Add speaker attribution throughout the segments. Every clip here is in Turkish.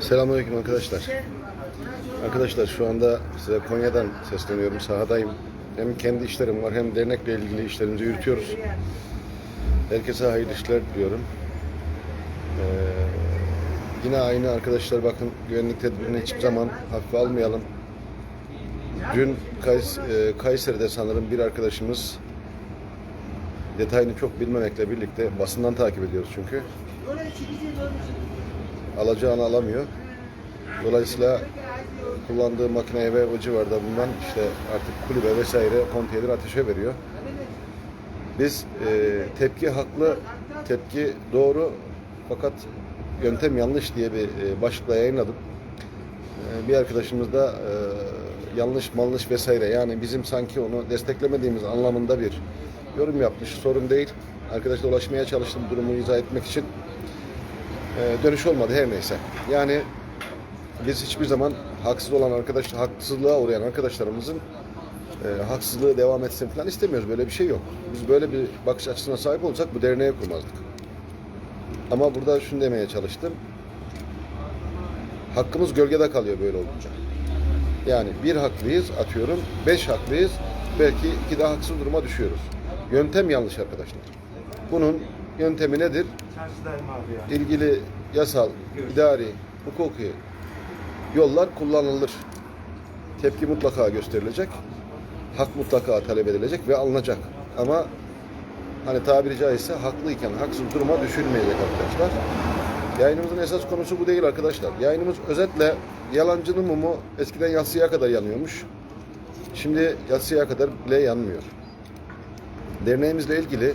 Speaker 1: Selamünaleyküm arkadaşlar. Arkadaşlar şu anda size Konya'dan sesleniyorum. Sahadayım. Hem kendi işlerim var hem dernekle ilgili işlerimizi yürütüyoruz. Herkese hayırlı işler diliyorum. Ee, yine aynı arkadaşlar bakın güvenlik tedbirini hiçbir zaman hafife almayalım. Dün Kays- e, Kayseri'de sanırım bir arkadaşımız detayını çok bilmemekle birlikte basından takip ediyoruz çünkü alacağını alamıyor. Dolayısıyla kullandığı makineye ve o civarda bulunan işte artık kulübe vesaire konteyner ateşe veriyor. Biz e, tepki haklı, tepki doğru fakat yöntem yanlış diye bir e, başlıkla yayınladım. E, bir arkadaşımız da e, yanlış malış vesaire yani bizim sanki onu desteklemediğimiz anlamında bir yorum yapmış. Sorun değil. Arkadaşla ulaşmaya çalıştım durumu izah etmek için. Ee, dönüş olmadı her neyse. Yani biz hiçbir zaman haksız olan arkadaş, haksızlığa uğrayan arkadaşlarımızın e, haksızlığı devam etsin falan istemiyoruz. Böyle bir şey yok. Biz böyle bir bakış açısına sahip olsak bu derneği kurmazdık. Ama burada şunu demeye çalıştım. Hakkımız gölgede kalıyor böyle olunca. Yani bir haklıyız atıyorum, beş haklıyız, belki iki de haksız duruma düşüyoruz. Yöntem yanlış arkadaşlar. Bunun yöntemi nedir? İlgili yasal, idari, hukuki yollar kullanılır. Tepki mutlaka gösterilecek. Hak mutlaka talep edilecek ve alınacak. Ama hani tabiri caizse haklıyken haksız duruma düşülmeyecek arkadaşlar. Yayınımızın esas konusu bu değil arkadaşlar. Yayınımız özetle yalancının mumu eskiden yatsıya kadar yanıyormuş. Şimdi yatsıya kadar bile yanmıyor. Derneğimizle ilgili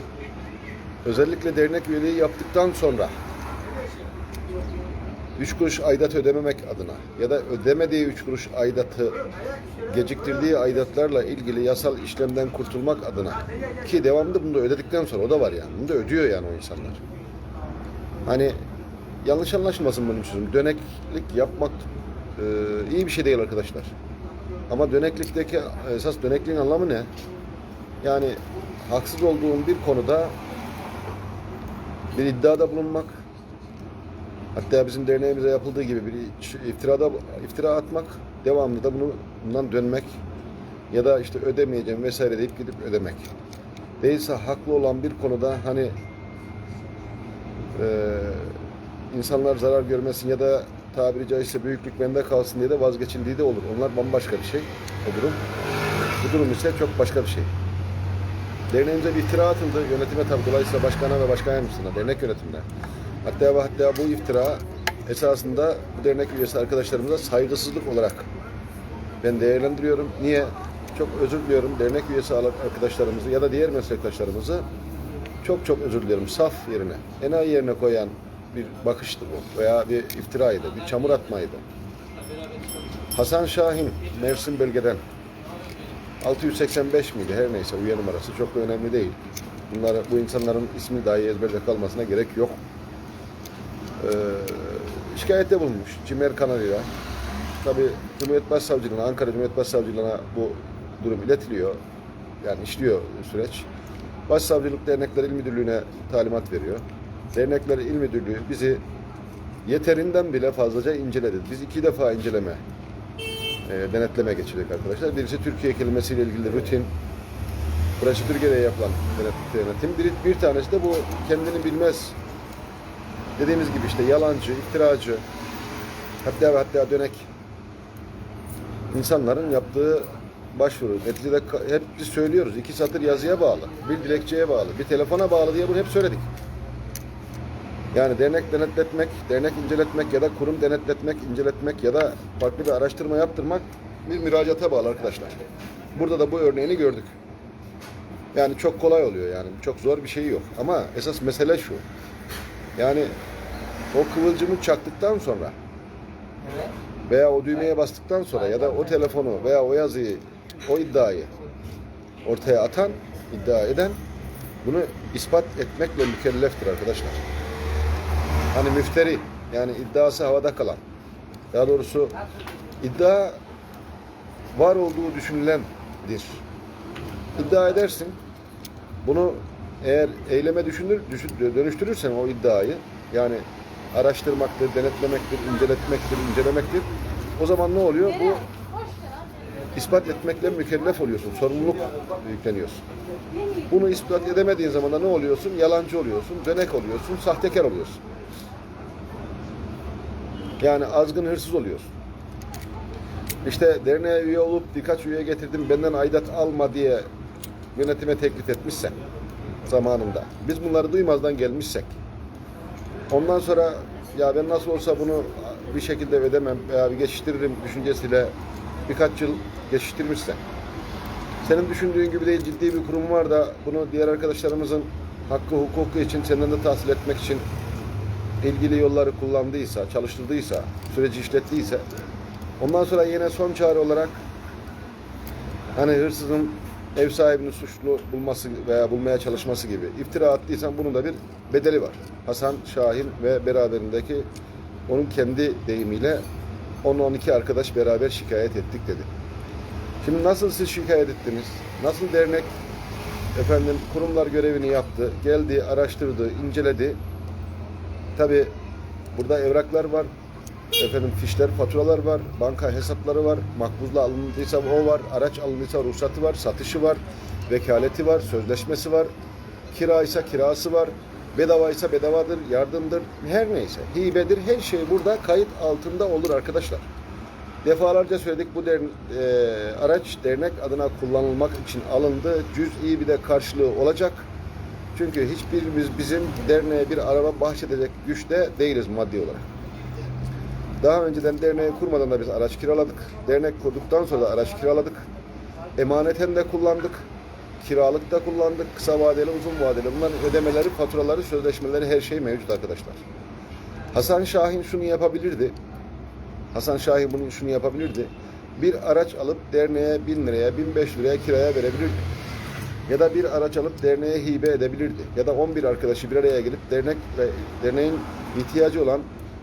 Speaker 1: özellikle dernek üyeliği yaptıktan sonra 3 kuruş aidat ödememek adına ya da ödemediği 3 kuruş aidatı geciktirdiği aidatlarla ilgili yasal işlemden kurtulmak adına ki devamında bunu da ödedikten sonra o da var yani. Bunu da ödüyor yani o insanlar. Hani yanlış anlaşılmasın benim sözüm. Döneklik yapmak e, iyi bir şey değil arkadaşlar. Ama döneklikteki esas dönekliğin anlamı ne? Yani haksız olduğum bir konuda bir iddiada bulunmak, hatta bizim derneğimize yapıldığı gibi bir iftirada iftira atmak, devamlı da bunu bundan dönmek ya da işte ödemeyeceğim vesaire deyip gidip ödemek. Değilse haklı olan bir konuda hani eee, insanlar zarar görmesin ya da tabiri caizse büyüklük bende kalsın diye de vazgeçildiği de olur. Onlar bambaşka bir şey o durum. Bu durum ise çok başka bir şey. Derneğimize bir iftira atıldı. Yönetime tabi dolayısıyla başkana ve başkan yardımcısına, dernek yönetimine. Hatta ve hatta bu iftira esasında bu dernek üyesi arkadaşlarımıza saygısızlık olarak ben değerlendiriyorum. Niye? Çok özür diliyorum dernek üyesi arkadaşlarımızı ya da diğer meslektaşlarımızı çok çok özür diliyorum. Saf yerine, enayi yerine koyan bir bakıştı bu veya bir iftiraydı, bir çamur atmaydı. Hasan Şahin, Mersin bölgeden 685 miydi her neyse üye numarası çok da önemli değil. Bunlar bu insanların ismi dahi ezberde kalmasına gerek yok. Ee, şikayette bulunmuş Cimer kanalıyla. Tabi Cumhuriyet Başsavcılığına, Ankara Cumhuriyet Başsavcılığına bu durum iletiliyor. Yani işliyor süreç. Başsavcılık Dernekler İl Müdürlüğü'ne talimat veriyor. Dernekler İl Müdürlüğü bizi yeterinden bile fazlaca inceledi. Biz iki defa inceleme e, denetleme geçirdik arkadaşlar. Birisi Türkiye kelimesiyle ilgili rutin, burası Türkiye'de yapılan denet- denetim. Bir, bir tanesi de bu kendini bilmez dediğimiz gibi işte yalancı, iftiracı, hatta ve hatta dönek insanların yaptığı başvuru. Neticede hep biz söylüyoruz. iki satır yazıya bağlı, bir dilekçeye bağlı, bir telefona bağlı diye bunu hep söyledik. Yani dernek denetletmek, dernek inceletmek ya da kurum denetletmek, inceletmek ya da farklı bir araştırma yaptırmak bir müracaata bağlı arkadaşlar. Burada da bu örneğini gördük. Yani çok kolay oluyor yani. Çok zor bir şey yok. Ama esas mesele şu. Yani o kıvılcımı çaktıktan sonra veya o düğmeye bastıktan sonra ya da o telefonu veya o yazıyı, o iddiayı ortaya atan, iddia eden bunu ispat etmekle mükelleftir arkadaşlar. Hani müfteri yani iddiası havada kalan. Daha doğrusu iddia var olduğu düşünülendir. İddia edersin. Bunu eğer eyleme düşünür, düşün- dönüştürürsen o iddiayı yani araştırmaktır, denetlemektir, inceletmektir, incelemektir. O zaman ne oluyor? Bu ispat etmekle mükellef oluyorsun. Sorumluluk yükleniyorsun. Bunu ispat edemediğin zaman da ne oluyorsun? Yalancı oluyorsun, dönek oluyorsun, sahtekar oluyorsun. Yani azgın hırsız oluyorsun. İşte derneğe üye olup birkaç üye getirdim benden aidat alma diye yönetime teklif etmişsen zamanında. Biz bunları duymazdan gelmişsek ondan sonra ya ben nasıl olsa bunu bir şekilde ödemem veya bir geçiştiririm düşüncesiyle birkaç yıl geçiştirmişsen senin düşündüğün gibi değil ciddi bir kurum var da bunu diğer arkadaşlarımızın hakkı hukuku için senden de tahsil etmek için ilgili yolları kullandıysa, çalıştırdıysa, süreci işlettiyse ondan sonra yine son çare olarak hani hırsızın ev sahibini suçlu bulması veya bulmaya çalışması gibi iftira attıysan bunun da bir bedeli var. Hasan Şahin ve beraberindeki onun kendi deyimiyle 10-12 arkadaş beraber şikayet ettik dedi. Şimdi nasıl siz şikayet ettiniz? Nasıl dernek efendim kurumlar görevini yaptı, geldi, araştırdı, inceledi. Tabi burada evraklar var, efendim fişler, faturalar var, banka hesapları var, makbuzla alındıysa o var, araç alındıysa ruhsatı var, satışı var, vekaleti var, sözleşmesi var, kiraysa kirası var, bedavaysa bedavadır, yardımdır, her neyse, hibedir, her şey burada kayıt altında olur arkadaşlar. Defalarca söyledik bu der, e, araç dernek adına kullanılmak için alındı. Cüz'i bir de karşılığı olacak. Çünkü hiçbirimiz bizim derneğe bir araba bahşedecek güçte değiliz maddi olarak. Daha önceden derneği kurmadan da biz araç kiraladık. Dernek kurduktan sonra da araç kiraladık. Emaneten de kullandık. Kiralık da kullandık. Kısa vadeli, uzun vadeli. Bunların ödemeleri, faturaları, sözleşmeleri her şey mevcut arkadaşlar. Hasan Şahin şunu yapabilirdi. Hasan Şahin bunu şunu yapabilirdi. Bir araç alıp derneğe 1000 liraya, 1500 liraya kiraya verebilirdi. Ya da bir araç alıp derneğe hibe edebilirdi. Ya da 11 arkadaşı bir araya gelip dernek derneğin ihtiyacı olan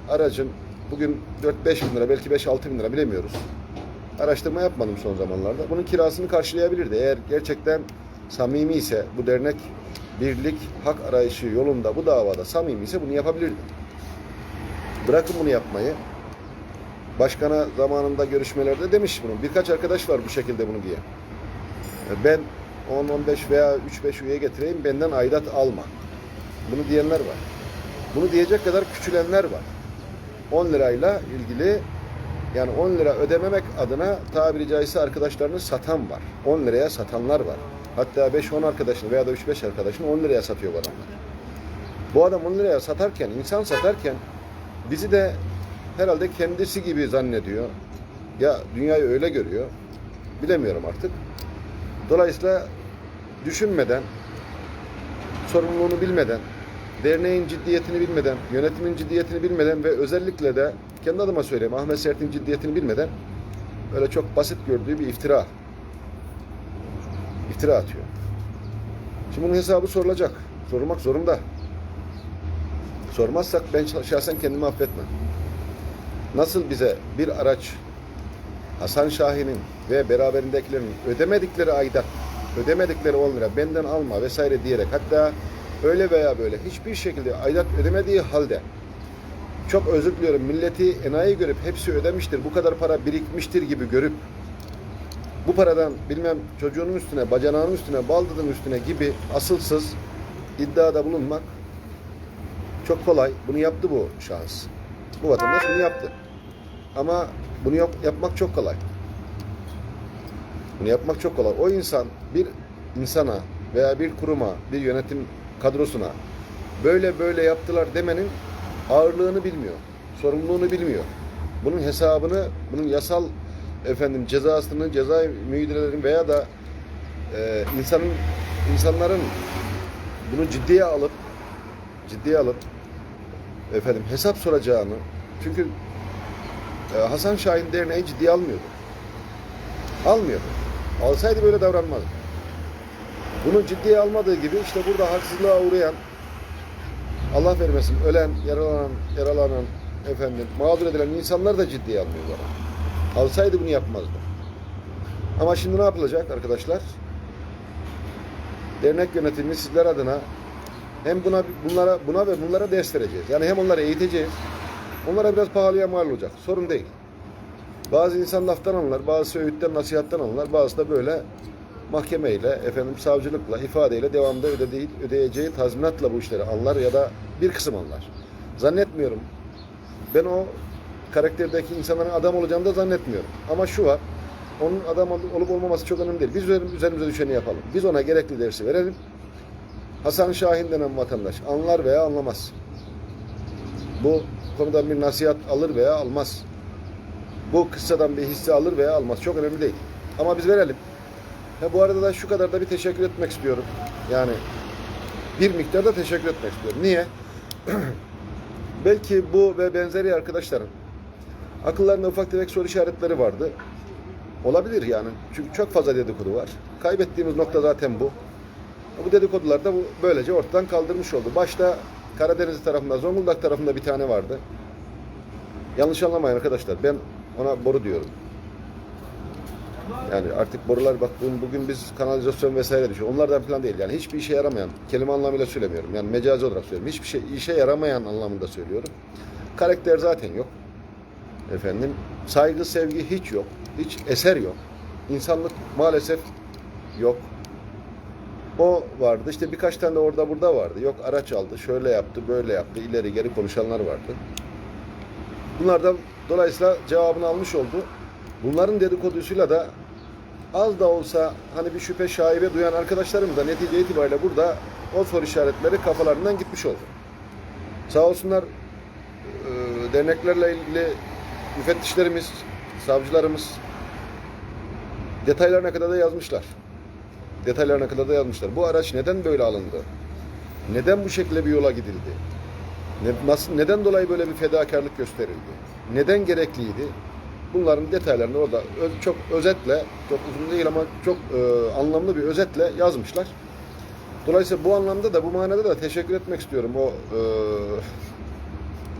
Speaker 1: aracın bugün 4-5 bin lira belki 5-6 bin lira bilemiyoruz. Araştırma yapmadım son zamanlarda. Bunun kirasını karşılayabilirdi. Eğer gerçekten samimi ise bu dernek birlik, hak arayışı yolunda bu davada samimi ise bunu yapabilirdi. Bırakın bunu yapmayı. Başkana zamanında görüşmelerde demiş bunu. Birkaç arkadaş var bu şekilde bunu diye. Ben 10-15 veya 3-5 üye getireyim benden aidat alma. Bunu diyenler var. Bunu diyecek kadar küçülenler var. 10 lirayla ilgili yani 10 lira ödememek adına tabiri caizse arkadaşlarını satan var. 10 liraya satanlar var. Hatta 5-10 arkadaşını veya da 3-5 arkadaşını 10 liraya satıyor bu adamlar. Bu adam 10 liraya satarken, insan satarken bizi de herhalde kendisi gibi zannediyor. Ya dünyayı öyle görüyor. Bilemiyorum artık. Dolayısıyla düşünmeden, sorumluluğunu bilmeden, derneğin ciddiyetini bilmeden, yönetimin ciddiyetini bilmeden ve özellikle de kendi adıma söyleyeyim Ahmet Sert'in ciddiyetini bilmeden öyle çok basit gördüğü bir iftira. İftira atıyor. Şimdi bunun hesabı sorulacak. Sorulmak zorunda. Sormazsak ben şahsen kendimi affetmem. Nasıl bize bir araç Hasan Şahin'in ve beraberindekilerin ödemedikleri aidat, ödemedikleri 10 lira benden alma vesaire diyerek hatta öyle veya böyle hiçbir şekilde aidat ödemediği halde çok özür diliyorum milleti enayi görüp hepsi ödemiştir bu kadar para birikmiştir gibi görüp bu paradan bilmem çocuğunun üstüne, bacanağının üstüne, baldızın üstüne gibi asılsız iddiada bulunmak çok kolay. Bunu yaptı bu şahıs. Bu vatandaş bunu yaptı. Ama bunu yap- yapmak çok kolay. Bunu yapmak çok kolay. O insan bir insana veya bir kuruma, bir yönetim kadrosuna böyle böyle yaptılar demenin ağırlığını bilmiyor. Sorumluluğunu bilmiyor. Bunun hesabını, bunun yasal efendim cezasını, ceza müeyyidelerin veya da e, insanın insanların bunu ciddiye alıp ciddiye alıp efendim hesap soracağını çünkü e, Hasan Şahin derneği ciddiye almıyordu. Almıyordu. Alsaydı böyle davranmazdı. Bunu ciddiye almadığı gibi işte burada haksızlığa uğrayan Allah vermesin ölen, yaralanan, yaralanan efendim mağdur edilen insanlar da ciddiye almıyorlar. Alsaydı bunu yapmazdı. Ama şimdi ne yapılacak arkadaşlar? Dernek yönetimi sizler adına Hem buna bunlara buna ve bunlara ders. Yani hem onları eğiteceğiz. Onlara biraz pahalıya mal olacak. Sorun değil. Bazı insan laftan anlar, bazısı öğütten, nasihattan anlar, bazısı da böyle mahkemeyle, efendim savcılıkla, ifadeyle devamda ödediği, ödeyeceği tazminatla bu işleri anlar ya da bir kısım anlar. Zannetmiyorum. Ben o karakterdeki insanların adam olacağını da zannetmiyorum. Ama şu var, onun adam ol- olup olmaması çok önemli değil. Biz üzerim- üzerimize düşeni yapalım. Biz ona gerekli dersi verelim. Hasan Şahin denen vatandaş anlar veya anlamaz. Bu konuda bir nasihat alır veya almaz. Bu kıssadan bir hisse alır veya almaz. Çok önemli değil. Ama biz verelim. Ha, bu arada da şu kadar da bir teşekkür etmek istiyorum. Yani bir miktarda teşekkür etmek istiyorum. Niye? Belki bu ve benzeri arkadaşların akıllarında ufak tefek soru işaretleri vardı. Olabilir yani. Çünkü çok fazla dedikodu var. Kaybettiğimiz nokta zaten bu. Bu dedikodular da bu böylece ortadan kaldırmış oldu. Başta Karadeniz tarafında, Zonguldak tarafında bir tane vardı. Yanlış anlamayın arkadaşlar. Ben ona boru diyorum. Yani artık borular bak bugün, biz kanalizasyon vesaire düşüyor. Onlardan falan değil. Yani hiçbir işe yaramayan, kelime anlamıyla söylemiyorum. Yani mecazi olarak söylüyorum. Hiçbir şey işe yaramayan anlamında söylüyorum. Karakter zaten yok. Efendim saygı, sevgi hiç yok. Hiç eser yok. İnsanlık maalesef yok. O vardı. İşte birkaç tane de orada burada vardı. Yok araç aldı, şöyle yaptı, böyle yaptı, ileri geri konuşanlar vardı. Bunlardan dolayısıyla cevabını almış oldu. Bunların dedikodusuyla da az da olsa hani bir şüphe şaibe duyan arkadaşlarım da netice itibariyle burada o soru işaretleri kafalarından gitmiş oldu. Sağ olsunlar e, derneklerle ilgili müfettişlerimiz, savcılarımız detaylarına kadar da yazmışlar. Detaylarına kadar da yazmışlar. Bu araç neden böyle alındı? Neden bu şekilde bir yola gidildi? Ne, nasıl, neden dolayı böyle bir fedakarlık gösterildi? Neden gerekliydi? Bunların detaylarını orada çok özetle, çok uzun değil ama çok e, anlamlı bir özetle yazmışlar. Dolayısıyla bu anlamda da bu manada da teşekkür etmek istiyorum o e,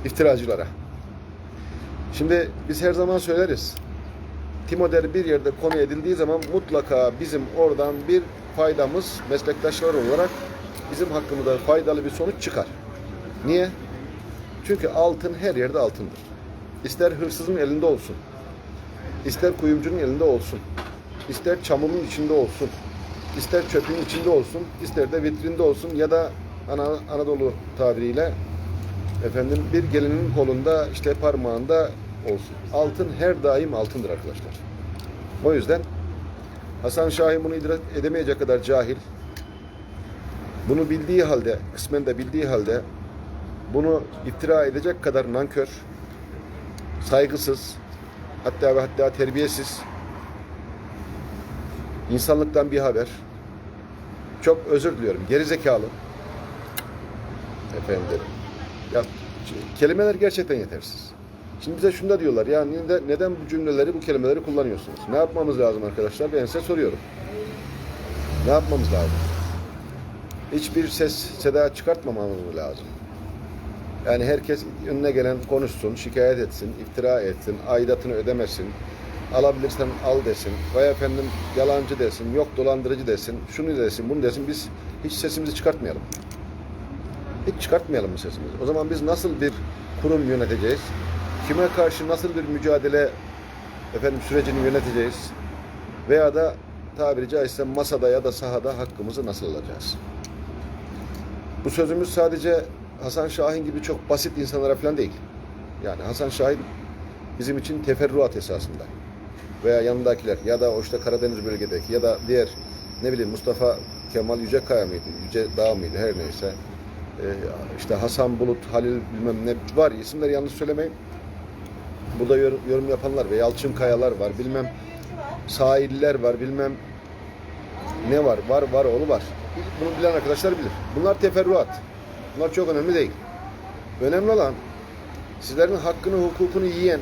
Speaker 1: iftiracılara. Şimdi biz her zaman söyleriz. Timoder bir yerde konu edildiği zaman mutlaka bizim oradan bir faydamız meslektaşlar olarak bizim hakkımızda faydalı bir sonuç çıkar. Niye? Çünkü altın her yerde altındır. İster hırsızın elinde olsun, ister kuyumcunun elinde olsun, ister çamurun içinde olsun, ister çöpün içinde olsun, ister de vitrinde olsun ya da Ana, Anadolu tabiriyle efendim bir gelinin kolunda işte parmağında olsun. Altın her daim altındır arkadaşlar. O yüzden Hasan Şahin bunu idrak edemeyecek kadar cahil. Bunu bildiği halde, kısmen de bildiği halde bunu iftira edecek kadar nankör, saygısız, hatta ve hatta terbiyesiz, insanlıktan bir haber. Çok özür diliyorum. Geri zekalı. Efendim. Ya kelimeler gerçekten yetersiz. Şimdi bize şunu da diyorlar. Ya neden, bu cümleleri, bu kelimeleri kullanıyorsunuz? Ne yapmamız lazım arkadaşlar? Ben size soruyorum. Ne yapmamız lazım? Hiçbir ses, seda çıkartmamamız mı lazım? Yani herkes önüne gelen konuşsun, şikayet etsin, iftira etsin, aidatını ödemesin, alabilirsen al desin, vay efendim yalancı desin, yok dolandırıcı desin, şunu desin, bunu desin. Biz hiç sesimizi çıkartmayalım. Hiç çıkartmayalım bu sesimizi. O zaman biz nasıl bir kurum yöneteceğiz? Kime karşı nasıl bir mücadele efendim sürecini yöneteceğiz? Veya da tabiri caizse masada ya da sahada hakkımızı nasıl alacağız? Bu sözümüz sadece Hasan Şahin gibi çok basit insanlara falan değil. Yani Hasan Şahin bizim için teferruat esasında. Veya yanındakiler ya da o işte Karadeniz bölgedeki ya da diğer ne bileyim Mustafa Kemal Yücekaya mıydı? Yüce Dağ mıydı? Her neyse. Ee, işte Hasan Bulut, Halil bilmem ne var. isimleri yanlış söylemeyin. Burada yorum, yorum yapanlar ve Yalçın Kayalar var. Bilmem sahiller var. Bilmem ne var? Var, var, oğlu var. Bunu bilen arkadaşlar bilir. Bunlar teferruat. Bunlar çok önemli değil. Önemli olan sizlerin hakkını, hukukunu yiyen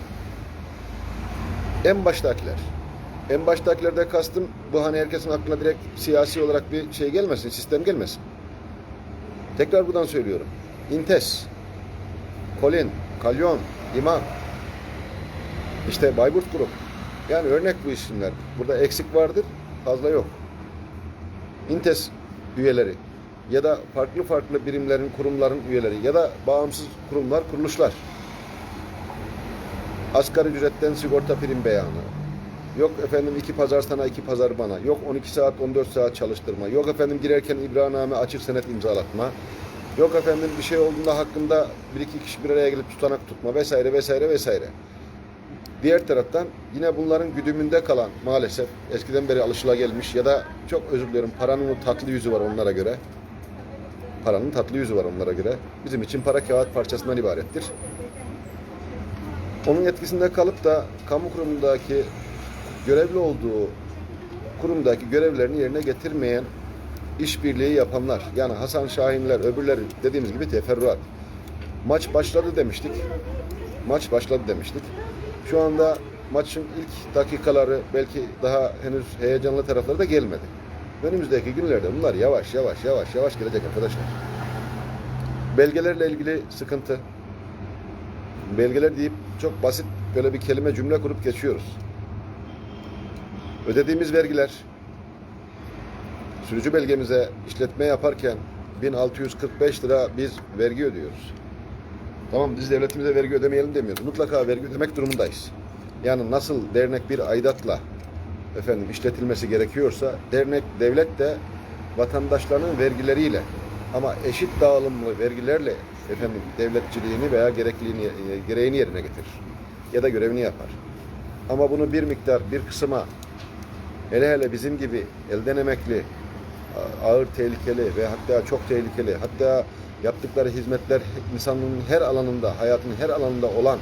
Speaker 1: en baştakiler. En baştakilerde kastım bu hani herkesin aklına direkt siyasi olarak bir şey gelmesin, sistem gelmesin. Tekrar buradan söylüyorum. İntes, Colin, Kalyon, İmam, işte Bayburt Grup. Yani örnek bu isimler. Burada eksik vardır, fazla yok. İntes üyeleri, ya da farklı farklı birimlerin, kurumların üyeleri ya da bağımsız kurumlar, kuruluşlar. Asgari ücretten sigorta prim beyanı. Yok efendim iki pazar sana iki pazar bana. Yok 12 saat 14 saat çalıştırma. Yok efendim girerken ibraname açık senet imzalatma. Yok efendim bir şey olduğunda hakkında bir iki kişi bir araya gelip tutanak tutma vesaire vesaire vesaire. Diğer taraftan yine bunların güdümünde kalan maalesef eskiden beri alışılagelmiş ya da çok özür diliyorum paranın tatlı yüzü var onlara göre. Paranın tatlı yüzü var onlara göre. Bizim için para kağıt parçasından ibarettir. Onun etkisinde kalıp da kamu kurumundaki görevli olduğu kurumdaki görevlerini yerine getirmeyen işbirliği yapanlar yani Hasan Şahinler öbürleri dediğimiz gibi teferruat. Maç başladı demiştik. Maç başladı demiştik. Şu anda maçın ilk dakikaları belki daha henüz heyecanlı tarafları da gelmedi. Önümüzdeki günlerde bunlar yavaş yavaş yavaş yavaş gelecek arkadaşlar. Belgelerle ilgili sıkıntı. Belgeler deyip çok basit böyle bir kelime cümle kurup geçiyoruz. Ödediğimiz vergiler sürücü belgemize işletme yaparken 1645 lira biz vergi ödüyoruz. Tamam biz devletimize vergi ödemeyelim demiyoruz. Mutlaka vergi ödemek durumundayız. Yani nasıl dernek bir aidatla efendim işletilmesi gerekiyorsa dernek devlet de vatandaşlarının vergileriyle ama eşit dağılımlı vergilerle efendim devletçiliğini veya gerekliliğini e, gereğini yerine getirir ya da görevini yapar. Ama bunu bir miktar bir kısma hele hele bizim gibi elden emekli ağır tehlikeli ve hatta çok tehlikeli hatta yaptıkları hizmetler insanın her alanında hayatın her alanında olan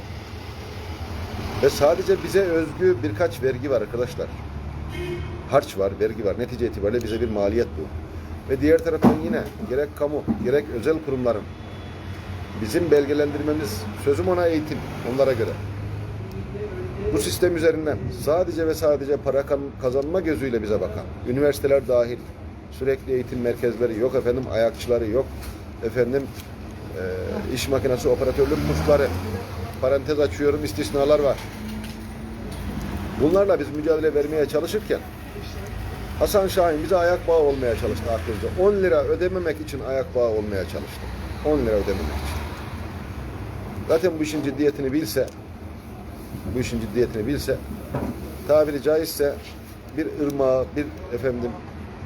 Speaker 1: ve sadece bize özgü birkaç vergi var arkadaşlar. Harç var, vergi var. Netice itibariyle bize bir maliyet bu. Ve diğer taraftan yine gerek kamu, gerek özel kurumların bizim belgelendirmemiz, sözüm ona eğitim, onlara göre. Bu sistem üzerinden sadece ve sadece para kazanma gözüyle bize bakan, üniversiteler dahil, sürekli eğitim merkezleri, yok efendim ayakçıları, yok efendim e, iş makinesi operatörlük kursları, parantez açıyorum istisnalar var. Bunlarla biz mücadele vermeye çalışırken Hasan Şahin bize ayak bağı olmaya çalıştı aklınca. 10 lira ödememek için ayak bağı olmaya çalıştı. 10 lira ödememek için. Zaten bu işin ciddiyetini bilse, bu işin ciddiyetini bilse, tabiri caizse bir ırmağı, bir efendim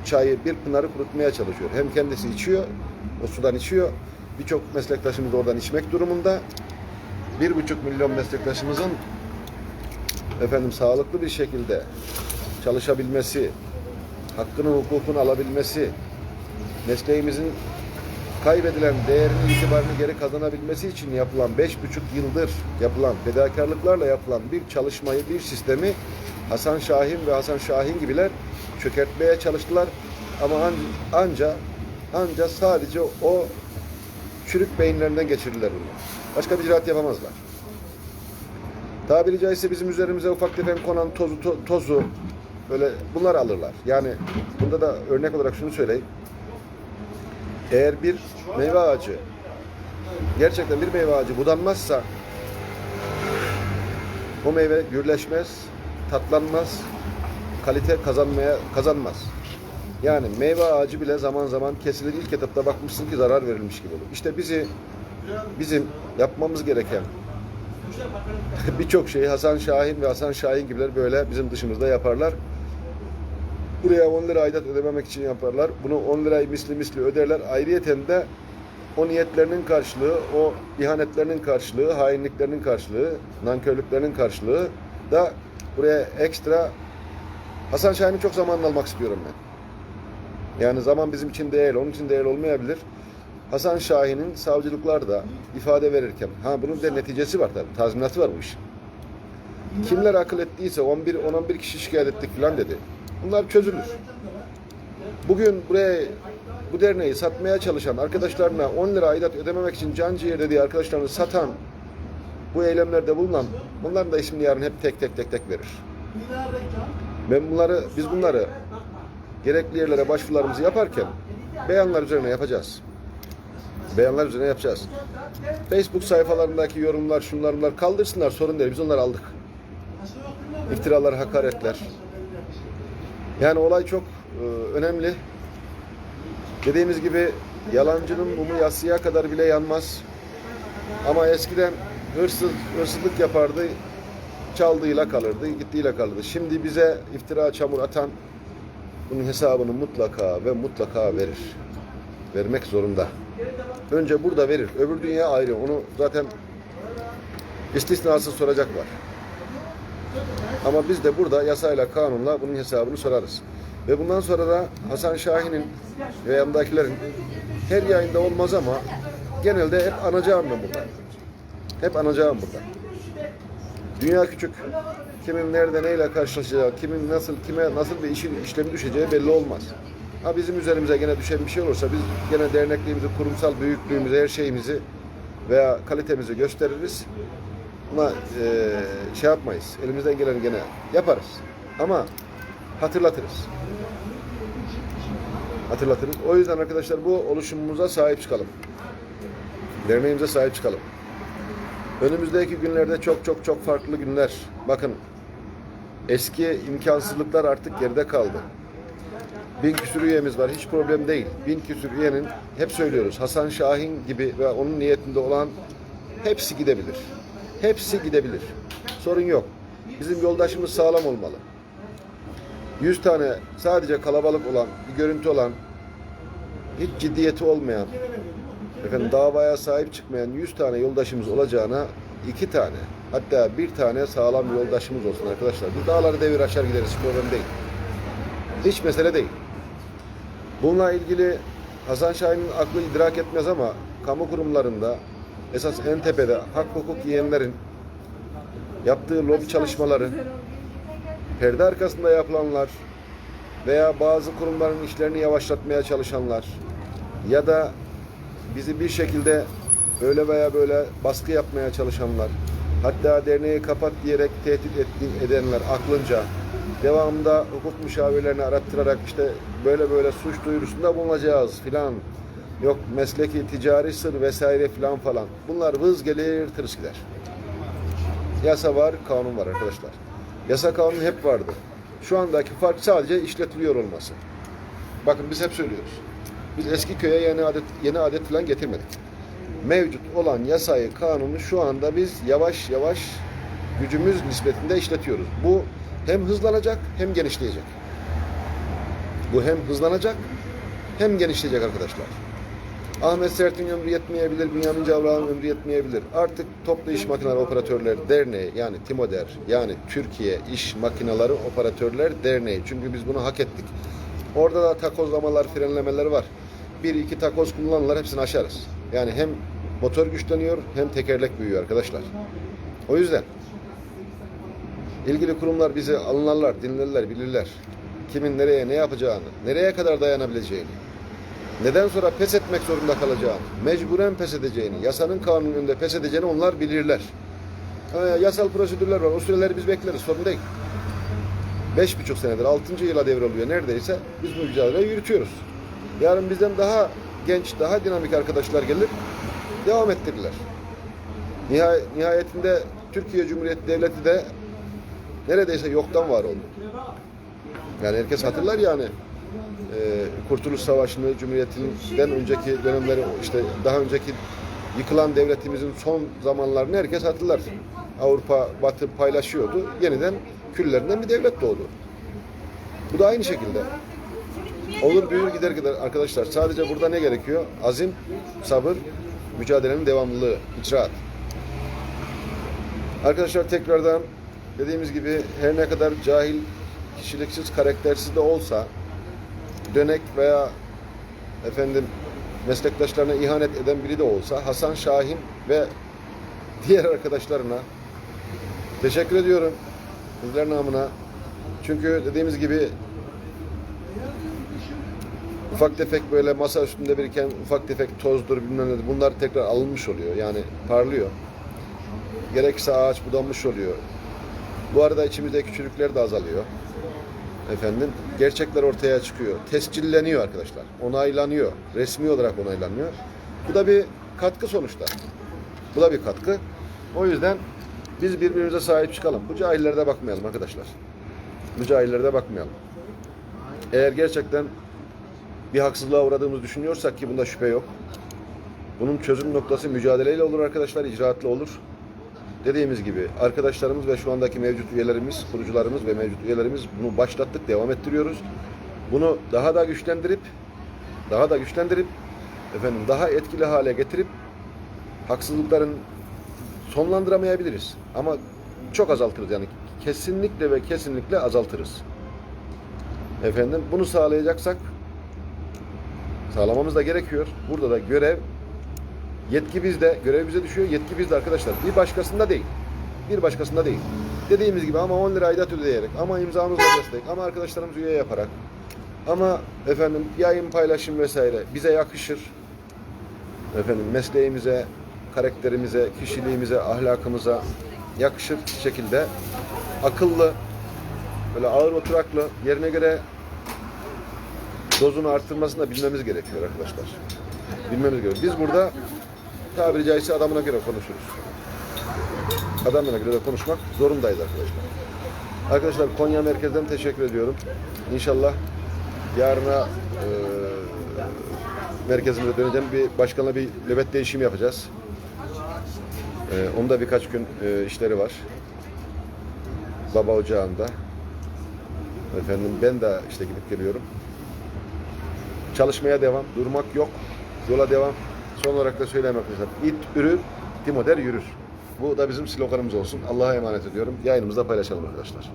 Speaker 1: çayı, bir pınarı kurutmaya çalışıyor. Hem kendisi içiyor, o sudan içiyor. Birçok meslektaşımız oradan içmek durumunda. Bir buçuk milyon meslektaşımızın efendim sağlıklı bir şekilde çalışabilmesi, hakkını hukukunu alabilmesi, mesleğimizin kaybedilen değerini itibarını geri kazanabilmesi için yapılan beş buçuk yıldır yapılan fedakarlıklarla yapılan bir çalışmayı, bir sistemi Hasan Şahin ve Hasan Şahin gibiler çökertmeye çalıştılar. Ama an- anca anca sadece o çürük beyinlerinden geçirdiler bunu. Başka bir icraat yapamazlar. Tabiri caizse bizim üzerimize ufak tefek konan tozu, to- tozu böyle bunlar alırlar. Yani bunda da örnek olarak şunu söyleyeyim. Eğer bir meyve ağacı gerçekten bir meyve ağacı budanmazsa o meyve gürleşmez, tatlanmaz, kalite kazanmaya kazanmaz. Yani meyve ağacı bile zaman zaman kesilir. İlk etapta bakmışsın ki zarar verilmiş gibi olur. İşte bizi bizim yapmamız gereken birçok şeyi Hasan Şahin ve Hasan Şahin gibiler böyle bizim dışımızda yaparlar. Buraya 10 lira aidat ödememek için yaparlar. Bunu 10 lirayı misli misli öderler. Ayrıyeten de o niyetlerinin karşılığı, o ihanetlerinin karşılığı, hainliklerinin karşılığı, nankörlüklerinin karşılığı da buraya ekstra Hasan Şahin'i çok zamanını almak istiyorum ben. Yani zaman bizim için değer, onun için değer olmayabilir. Hasan Şahin'in savcılıklarda ifade verirken, ha bunun bir neticesi var tabii, tazminatı var bu işin. Kimler akıl ettiyse 11 11 kişi şikayet ettik falan dedi. Bunlar çözülür. Bugün buraya bu derneği satmaya çalışan arkadaşlarına 10 lira aidat ödememek için can ciğer dediği arkadaşlarını satan bu eylemlerde bulunan bunların da ismini yarın hep tek tek tek tek verir. Ben bunları biz bunları gerekli yerlere başvurularımızı yaparken beyanlar üzerine yapacağız. Beyanlar üzerine yapacağız. Facebook sayfalarındaki yorumlar, şunlar bunlar kaldırsınlar sorun değil. Biz onları aldık. İftiralar, hakaretler. Yani olay çok e, önemli. Dediğimiz gibi yalancının mumu yatsıya kadar bile yanmaz. Ama eskiden hırsız, hırsızlık yapardı, çaldığıyla kalırdı, gittiğiyle kalırdı. Şimdi bize iftira çamur atan bunun hesabını mutlaka ve mutlaka verir. Vermek zorunda. Önce burada verir. Öbür dünya ayrı. Onu zaten istisnasız soracaklar. Ama biz de burada yasayla, kanunla bunun hesabını sorarız. Ve bundan sonra da Hasan Şahin'in ve yanındakilerin her yayında olmaz ama genelde hep anacağım ben burada. Hep anacağım burada. Dünya küçük. Kimin nerede neyle karşılaşacağı, kimin nasıl, kime nasıl bir işin işlemi düşeceği belli olmaz. Ha bizim üzerimize gene düşen bir şey olursa biz gene dernekliğimizi, kurumsal büyüklüğümüzü, her şeyimizi veya kalitemizi gösteririz. Buna eee, şey yapmayız. Elimizden geleni gene yaparız. Ama hatırlatırız. Hatırlatırız. O yüzden arkadaşlar bu oluşumumuza sahip çıkalım. Derneğimize sahip çıkalım. Önümüzdeki günlerde çok çok çok farklı günler. Bakın eski imkansızlıklar artık geride kaldı. Bin küsür üyemiz var. Hiç problem değil. Bin küsür üyenin hep söylüyoruz. Hasan Şahin gibi ve onun niyetinde olan hepsi gidebilir. Hepsi gidebilir. Sorun yok. Bizim yoldaşımız sağlam olmalı. 100 tane sadece kalabalık olan, bir görüntü olan, hiç ciddiyeti olmayan, efendim davaya sahip çıkmayan 100 tane yoldaşımız olacağına iki tane, hatta bir tane sağlam yoldaşımız olsun arkadaşlar. Biz dağları devir aşar gideriz, problem değil. Hiç mesele değil. Bununla ilgili Hasan Şahin'in aklı idrak etmez ama kamu kurumlarında esas en tepede hak hukuk yiyenlerin yaptığı lobi çalışmaları, perde arkasında yapılanlar veya bazı kurumların işlerini yavaşlatmaya çalışanlar ya da bizi bir şekilde öyle veya böyle baskı yapmaya çalışanlar hatta derneği kapat diyerek tehdit etti- edenler aklınca devamında hukuk müşavirlerini arattırarak işte böyle böyle suç duyurusunda bulunacağız filan yok mesleki ticari sır vesaire filan falan bunlar vız gelir tırıs gider. Yasa var, kanun var arkadaşlar. Yasa kanun hep vardı. Şu andaki fark sadece işletiliyor olması. Bakın biz hep söylüyoruz. Biz eski köye yeni adet yeni adet falan getirmedik. Mevcut olan yasayı, kanunu şu anda biz yavaş yavaş gücümüz nispetinde işletiyoruz. Bu hem hızlanacak hem genişleyecek. Bu hem hızlanacak hem genişleyecek arkadaşlar. Ahmet Sert'in ömrü yetmeyebilir, Bünyamin Cavra'nın ömrü yetmeyebilir. Artık Toplu İş Makineleri Operatörler Derneği yani TİMODER yani Türkiye İş Makineleri Operatörler Derneği. Çünkü biz bunu hak ettik. Orada da takozlamalar, frenlemeler var. Bir iki takoz kullanırlar hepsini aşarız. Yani hem motor güçleniyor hem tekerlek büyüyor arkadaşlar. O yüzden ilgili kurumlar bizi anlarlar, dinlerler, bilirler. Kimin nereye ne yapacağını, nereye kadar dayanabileceğini, neden sonra pes etmek zorunda kalacağını, mecburen pes edeceğini, yasanın kanunun pes edeceğini onlar bilirler. Ha, yasal prosedürler var. O süreleri biz bekleriz. Sorun değil. Beş buçuk senedir, altıncı yıla devralıyor neredeyse. Biz bu mücadeleyi yürütüyoruz. Yarın bizden daha genç, daha dinamik arkadaşlar gelir, devam ettirirler. Nihay- Nihayetinde Türkiye Cumhuriyeti Devleti de neredeyse yoktan var oldu. Yani herkes hatırlar yani Kurtuluş Savaşı'nı, Cumhuriyeti'nden önceki dönemleri, işte daha önceki yıkılan devletimizin son zamanlarını herkes hatırlar. Avrupa, Batı paylaşıyordu. Yeniden küllerinden bir devlet doğdu. Bu da aynı şekilde. Olur büyür gider gider arkadaşlar. Sadece burada ne gerekiyor? Azim, sabır, mücadelenin devamlılığı, icraat. Arkadaşlar tekrardan dediğimiz gibi her ne kadar cahil, kişiliksiz, karaktersiz de olsa dönek veya efendim meslektaşlarına ihanet eden biri de olsa Hasan Şahin ve diğer arkadaşlarına teşekkür ediyorum. Bizler namına. Çünkü dediğimiz gibi ufak tefek böyle masa üstünde biriken ufak tefek tozdur bilmem ne bunlar tekrar alınmış oluyor. Yani parlıyor. Gerekse ağaç budanmış oluyor. Bu arada içimizdeki çürükler de azalıyor. Efendim gerçekler ortaya çıkıyor. Tescilleniyor arkadaşlar. Onaylanıyor. Resmi olarak onaylanıyor. Bu da bir katkı sonuçta. Bu da bir katkı. O yüzden biz birbirimize sahip çıkalım. Bu cahillerde bakmayalım arkadaşlar. Bu cahillerde bakmayalım. Eğer gerçekten bir haksızlığa uğradığımızı düşünüyorsak ki bunda şüphe yok. Bunun çözüm noktası mücadeleyle olur arkadaşlar, icraatla olur. Dediğimiz gibi arkadaşlarımız ve şu andaki mevcut üyelerimiz, kurucularımız ve mevcut üyelerimiz bunu başlattık, devam ettiriyoruz. Bunu daha da güçlendirip daha da güçlendirip efendim daha etkili hale getirip haksızlıkların sonlandıramayabiliriz. Ama çok azaltırız yani kesinlikle ve kesinlikle azaltırız. Efendim bunu sağlayacaksak sağlamamız da gerekiyor. Burada da görev yetki bizde, görev bize düşüyor. Yetki bizde arkadaşlar. Bir başkasında değil. Bir başkasında değil. Dediğimiz gibi ama 10 lira aidat ödeyerek, ama imzamızla destek, ama arkadaşlarımız üye yaparak, ama efendim yayın paylaşım vesaire bize yakışır. Efendim mesleğimize, karakterimize, kişiliğimize, ahlakımıza yakışır şekilde akıllı, böyle ağır oturaklı, yerine göre dozunu arttırmasını da bilmemiz gerekiyor arkadaşlar. Bilmemiz gerekiyor. Biz burada tabiri caizse adamına göre konuşuruz. Adamına göre de konuşmak zorundayız arkadaşlar. Arkadaşlar Konya merkezden teşekkür ediyorum. İnşallah yarına e, merkezimize döneceğim. Bir başkanla bir nöbet değişimi yapacağız. E, onda birkaç gün e, işleri var. Baba ocağında. Efendim ben de işte gidip geliyorum. Çalışmaya devam, durmak yok. Yola devam. Son olarak da söyleyeyim arkadaşlar. İt ürür, Timoder yürür. Bu da bizim sloganımız olsun. Allah'a emanet ediyorum. Yayınımızda paylaşalım arkadaşlar.